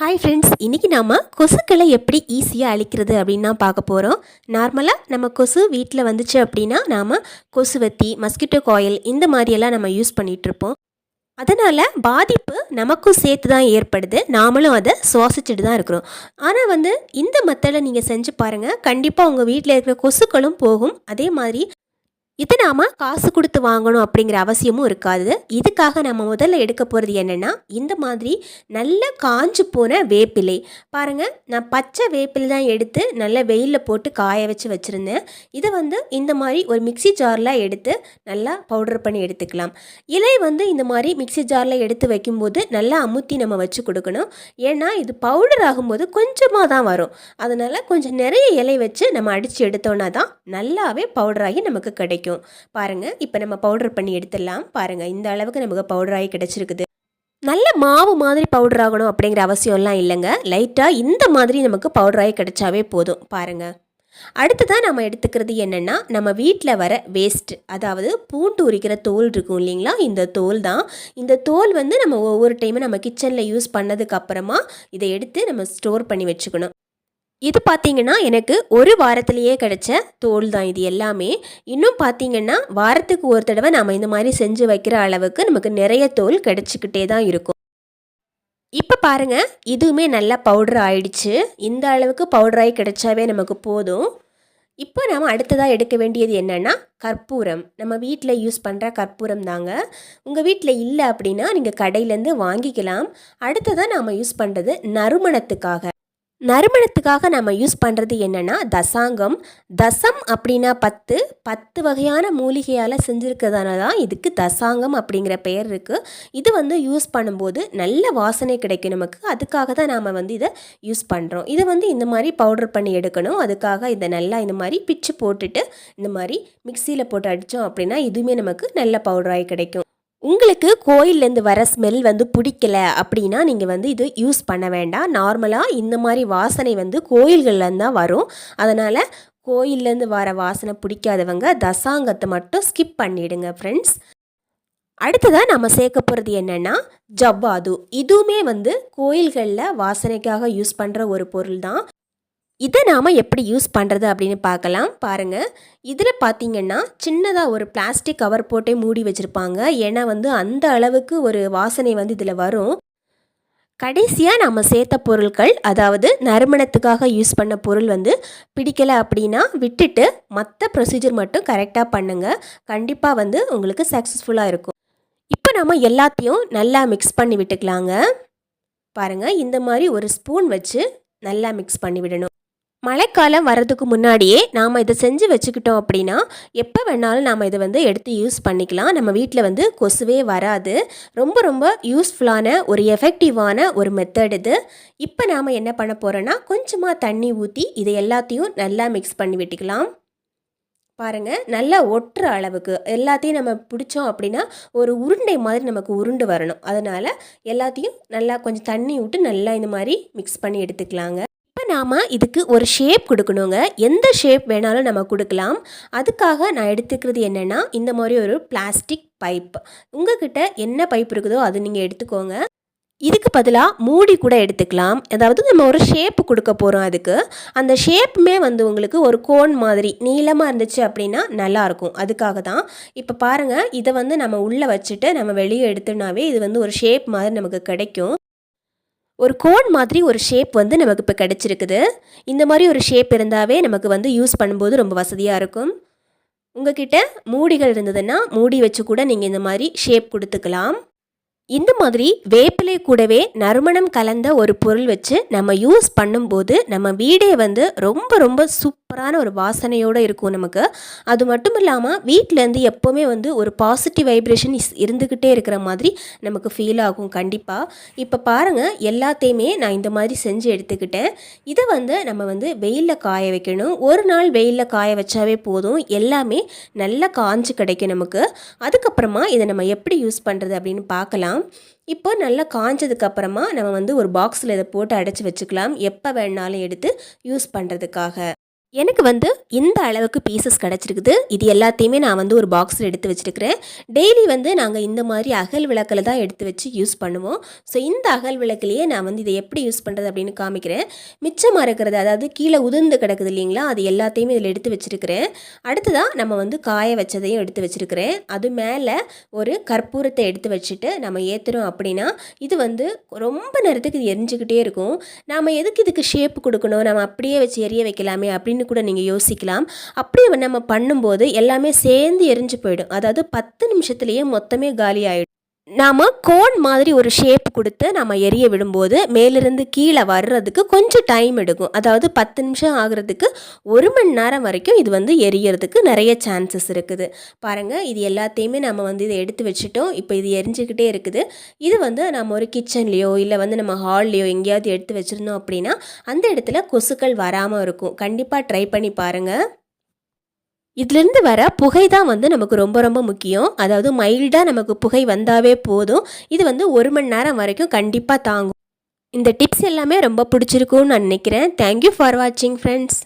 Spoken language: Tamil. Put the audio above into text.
ஹாய் ஃப்ரெண்ட்ஸ் இன்றைக்கி நாம் கொசுக்களை எப்படி ஈஸியாக அழிக்கிறது அப்படின்னு தான் பார்க்க போகிறோம் நார்மலாக நம்ம கொசு வீட்டில் வந்துச்சு அப்படின்னா நாம் கொசுவத்தி மஸ்கிட்டோ காயில் இந்த மாதிரியெல்லாம் நம்ம யூஸ் பண்ணிகிட்ருப்போம் அதனால் பாதிப்பு நமக்கும் சேர்த்து தான் ஏற்படுது. நாமளும் அதை சுவாசிச்சுட்டு தான் இருக்கிறோம். ஆனால் வந்து இந்த மெத்தடை நீங்கள் செஞ்சு பாருங்கள் கண்டிப்பாக உங்கள் வீட்டில் இருக்கிற கொசுக்களும் போகும். அதே மாதிரி இது நாம் காசு கொடுத்து வாங்கணும் அப்படிங்கிற அவசியமும் இருக்காது. இதுக்காக நம்ம முதல்ல எடுக்க போகிறது என்னென்னா இந்த மாதிரி நல்ல காஞ்சு போன வேப்பிலை. பாருங்கள் நான் பச்சை வேப்பிலை தான் எடுத்து நல்ல வெயிலில் போட்டு காய வச்சு வச்சுருந்தேன். இதை வந்து இந்த மாதிரி ஒரு மிக்சி ஜாரில் எடுத்து நல்லா பவுடர் பண்ணி எடுத்துக்கலாம். இலை வந்து இந்த மாதிரி மிக்சி ஜாரில் எடுத்து வைக்கும்போது நல்லா அமுத்தி நம்ம வச்சு கொடுக்கணும். ஏன்னா இது பவுடர் ஆகும்போது கொஞ்சமாக தான் வரும். அதனால் கொஞ்சம் நிறைய இலை வச்சு நம்ம அடித்து எடுத்தோன்னா தான் நல்லாவே பவுடராகி நமக்கு கிடைக்கும். கிடைக்கும் பாருங்கள் இப்போ நம்ம பவுடர் பண்ணி எடுத்துடலாம். பாருங்கள் இந்த அளவுக்கு நமக்கு பவுடராகி கிடச்சிருக்குது. நல்ல மாவு மாதிரி பவுடர் ஆகணும் அப்படிங்கிற அவசியம்லாம் இல்லைங்க. லைட்டாக இந்த மாதிரி நமக்கு பவுடராகி கிடைச்சாவே போதும். பாருங்கள் அடுத்ததான் நம்ம எடுத்துக்கிறது என்னென்னா நம்ம வீட்டில் வர வேஸ்ட் அதாவது பூண்டு உரிக்கிற தோல் இருக்கும் இல்லைங்களா? இந்த தோல் தான். இந்த தோல் வந்து நம்ம ஒவ்வொரு டைமும் நம்ம கிச்சனில் யூஸ் பண்ணதுக்கப்புறமா இதை எடுத்து நம்ம ஸ்டோர் பண்ணி வச்சுக்கணும். இது பார்த்தீங்கன்னா எனக்கு ஒரு வாரத்திலேயே கிடைச்ச தோல் தான் இது எல்லாமே. இன்னும் பார்த்தீங்கன்னா வாரத்துக்கு ஒரு தடவை நம்ம இந்த மாதிரி செஞ்சு வைக்கிற அளவுக்கு நமக்கு நிறைய தோல் கிடச்சிக்கிட்டே தான் இருக்கும். இப்போ பாருங்கள் இதுவுமே நல்லா பவுடர் ஆயிடுச்சு. இந்த அளவுக்கு பவுடராகி கிடைச்சாவே நமக்கு போதும். இப்போ நம்ம அடுத்ததாக எடுக்க வேண்டியது என்னென்னா கற்பூரம். நம்ம வீட்டில் யூஸ் பண்ணுற கற்பூரம் தாங்க. உங்கள் வீட்டில் இல்லை அப்படின்னா நீங்கள் கடையிலேருந்து வாங்கிக்கலாம். அடுத்ததாக நாம் யூஸ் பண்ணுறது நறுமணத்துக்காக. நறுமணத்துக்காக நம்ம யூஸ் பண்ணுறது என்னென்னா தசாங்கம். தசம் அப்படின்னா பத்து. பத்து வகையான மூலிகையால் செஞ்சுருக்கிறதால தான் இதுக்கு தசாங்கம் அப்படிங்கிற பெயர் இருக்குது இது வந்து யூஸ் பண்ணும்போது நல்ல வாசனை கிடைக்கும் நமக்கு. அதுக்காக தான் நாம் வந்து இதை யூஸ் பண்ணுறோம் இதை வந்து இந்த மாதிரி பவுடர் பண்ணி எடுக்கணும். அதுக்காக இதை நல்லா இந்த மாதிரி பிச்சு போட்டுட்டு இந்த மாதிரி மிக்சியில் போட்டு அடித்தோம் அப்படின்னா இதுவுமே நமக்கு நல்ல பவுடராகி கிடைக்கும். உங்களுக்கு கோயிலேருந்து வர ஸ்மெல் வந்து பிடிக்கல அப்படின்னா நீங்கள் வந்து இது யூஸ் பண்ண வேண்டாம். நார்மலாக இந்த மாதிரி வாசனை வந்து கோயில்கள்லேருந்து தான் வரும். அதனால் கோயிலேருந்து வர வாசனை பிடிக்காதவங்க தசாங்கத்தை மட்டும் ஸ்கிப் பண்ணிவிடுங்க ஃப்ரெண்ட்ஸ் அடுத்ததாக நம்ம சேர்க்க போகிறது என்னென்னா ஜவ்வாது. இதுவுமே வந்து கோயில்களில் வாசனைக்காக யூஸ் பண்ணுற ஒரு பொருள் தான் இதை நாம் எப்படி யூஸ் பண்ணுறது அப்படின்னு பார்க்கலாம். பாருங்கள் இதில் பார்த்திங்கன்னா சின்னதாக ஒரு பிளாஸ்டிக் கவர் போட்டே மூடி வச்சுருப்பாங்க. ஏன்னா வந்து அந்த அளவுக்கு ஒரு வாசனை வந்து இதில் வரும். கடைசியாக நம்ம சேர்த்த பொருட்கள் அதாவது நறுமணத்துக்காக யூஸ் பண்ண பொருள் வந்து பிடிக்கலை அப்படின்னா விட்டுட்டு மற்ற ப்ரொசீஜர் மட்டும் கரெக்டாக பண்ணுங்கள் கண்டிப்பாக வந்து உங்களுக்கு சக்ஸஸ்ஃபுல்லாக இருக்கும். இப்போ நம்ம எல்லாத்தையும் நல்லா மிக்ஸ் பண்ணி விட்டுக்கலாங்க. பாருங்கள் இந்த மாதிரி ஒரு ஸ்பூன் வச்சு நல்லா மிக்ஸ் பண்ணி விடணும். மழைக்காலம் வர்றதுக்கு முன்னாடியே நாம் இதை செஞ்சு வச்சுக்கிட்டோம் அப்படின்னா எப்போ வேணாலும் நாம் இதை வந்து எடுத்து யூஸ் பண்ணிக்கலாம். நம்ம வீட்டில் வந்து கொசுவே வராது. ரொம்ப ரொம்ப யூஸ்ஃபுல்லான ஒரு எஃபெக்டிவான ஒரு மெத்தட் இது. இப்போ நாம் என்ன பண்ண போகிறோன்னா கொஞ்சமாக தண்ணி ஊற்றி இதை எல்லாத்தையும் நல்லா மிக்ஸ் பண்ணி விட்டுக்கலாம். பாருங்கள் நல்லா ஒட்டுற அளவுக்கு எல்லாத்தையும் நம்ம பிடிச்சோம் அப்படின்னா ஒரு உருண்டை மாதிரி நமக்கு உருண்டு வரணும். அதனால் எல்லாத்தையும் நல்லா கொஞ்சம் தண்ணி விட்டு நல்லா இந்த மாதிரி மிக்ஸ் பண்ணி எடுத்துக்கலாங்க. நாம் இதுக்கு ஒரு ஷேப் கொடுக்கணுங்க. எந்த ஷேப் வேணாலும் நம்ம கொடுக்கலாம். அதுக்காக நான் எடுத்துக்கிறது என்னென்னா இந்த மாதிரி ஒரு பிளாஸ்டிக் பைப் உங்ககிட்ட என்ன பைப் இருக்குதோ அது நீங்கள் எடுத்துக்கோங்க. இதுக்கு பதிலாக மூடி கூட எடுத்துக்கலாம். அதாவது நம்ம ஒரு ஷேப் கொடுக்க போகிறோம் அதுக்கு. அந்த ஷேப்புமே வந்து உங்களுக்கு ஒரு கோன் மாதிரி நீளமாக இருந்துச்சு அப்படின்னா நல்லாயிருக்கும் அதுக்காக தான். இப்போ பாருங்கள் இதை வந்து நம்ம உள்ளே வச்சுட்டு நம்ம வெளியே எடுத்தோம்னாவே இது வந்து ஒரு ஷேப் மாதிரி நமக்கு கிடைக்கும். ஒரு கோன் மாதிரி ஒரு ஷேப் வந்து நமக்கு இப்போ கிடச்சிருக்குது. இந்த மாதிரி ஒரு ஷேப் இருந்தாவே நமக்கு வந்து யூஸ் பண்ணும்போது ரொம்ப வசதியாக இருக்கும். உங்ககிட்ட மூடிகள் இருந்ததுன்னா மூடி வச்சு கூட நீங்கள் இந்த மாதிரி ஷேப் கொடுத்துக்கலாம். இந்த மாதிரி வேப்பிலை கூடவே நறுமணம் கலந்த ஒரு பொருள் வச்சு நம்ம யூஸ் பண்ணும்போது நம்ம வீடே வந்து ரொம்ப ரொம்ப சூப்பரான ஒரு வாசனையோடு இருக்கும் நமக்கு. அது மட்டும் இல்லாமல் வீட்டிலேருந்து எப்போவுமே வந்து ஒரு பாசிட்டிவ் வைப்ரேஷன் இருந்துக்கிட்டே இருக்கிற மாதிரி நமக்கு ஃபீல் ஆகும் கண்டிப்பாக இப்போ பாருங்கள் எல்லாத்தையுமே நான் இந்த மாதிரி செஞ்சு எடுத்துக்கிட்டேன். இதை வந்து நம்ம வந்து வெயிலில் காய வைக்கணும். ஒரு நாள் வெயிலில் காய வச்சாவே போதும். எல்லாமே நல்லா காஞ்சு கிடைக்கும் நமக்கு. அதுக்கப்புறமா இதை நம்ம எப்படி யூஸ் பண்ணுறது அப்படின்னு பார்க்கலாம். வச்சுக்கலாம். இப்போ நல்லா காஞ்சதுக்கப்புறமா நம்ம வந்து ஒரு பாக்ஸில் இதை போட்டு அடைச்சி வச்சுக்கலாம். எப்போ வேணாலும் எடுத்து யூஸ் பண்ணுறதுக்காக எனக்கு வந்து இந்த அளவுக்கு பீசஸ் கிடச்சிருக்குது. இது எல்லாத்தையுமே நான் வந்து ஒரு பாக்ஸில் எடுத்து வச்சுருக்கிறேன். டெய்லி வந்து நாங்கள் இந்த மாதிரி அகல் விளக்கில் தான் எடுத்து வச்சு யூஸ் பண்ணுவோம். ஸோ இந்த அகல் விளக்குலேயே நான் வந்து இதை எப்படி யூஸ் பண்ணுறது அப்படின்னு காமிக்கிறேன். மிச்சமாக இருக்கிறது அதாவது கீழே உதிர்ந்து கிடக்குது இல்லைங்களா? அது எல்லாத்தையுமே இதில் எடுத்து வச்சுருக்கிறேன். அடுத்ததாக நம்ம வந்து காய வச்சதையும் எடுத்து வச்சுருக்கிறேன். அது மேலே ஒரு கற்பூரத்தை எடுத்து வச்சுட்டு நம்ம ஏற்றுறோம் அப்படின்னா இது வந்து ரொம்ப நேரத்துக்கு இது எரிஞ்சுக்கிட்டே இருக்கும். நாம் எதுக்கு இதுக்கு ஷேப் கொடுக்கணும்? நம்ம அப்படியே வச்சு எரிய வைக்கலாமே அப்படின்னு அப்படின்னு கூட நீங்கள் யோசிக்கலாம். அப்படி நம்ம பண்ணும்போது எல்லாமே சேர்ந்து எரிஞ்சு போயிடும். அதாவது பத்து நிமிஷத்துலேயே மொத்தமே காலி ஆகிடும் நாம் கோன் மாதிரி ஒரு ஷேப் கொடுத்து நம்ம எரிய விடும்போது மேலிருந்து கீழே வர்றதுக்கு கொஞ்சம் டைம் எடுக்கும். அதாவது பத்து நிமிஷம் ஆகிறதுக்கு ஒரு மணி நேரம் வரைக்கும் இது வந்து எரியறதுக்கு நிறைய சான்சஸ் இருக்குது. பாருங்கள் இது எல்லாத்தையுமே நம்ம வந்து இதை எடுத்து வச்சுட்டோம். இப்போ இது எரிஞ்சுக்கிட்டே இருக்குது. இது வந்து நம்ம ஒரு கிச்சன்லேயோ இல்லை வந்து நம்ம ஹால்லையோ எங்கேயாவது எடுத்து வச்சுருந்தோம் அப்படின்னா அந்த இடத்துல கொசுக்கள் வராமல் இருக்கும். கண்டிப்பாக ட்ரை பண்ணி பாருங்கள் இதுலேருந்து வர புகை தான் வந்து நமக்கு ரொம்ப ரொம்ப முக்கியம். அதாவது மைல்டாக நமக்கு புகை வந்தாவே போதும். இது வந்து ஒரு மணி நேரம் வரைக்கும் கண்டிப்பாக தாங்கும். இந்த டிப்ஸ் எல்லாமே ரொம்ப பிடிச்சிருக்கும்னு நான் நினைக்கிறேன். தேங்க்யூ ஃபார் வாட்சிங் ஃப்ரெண்ட்ஸ்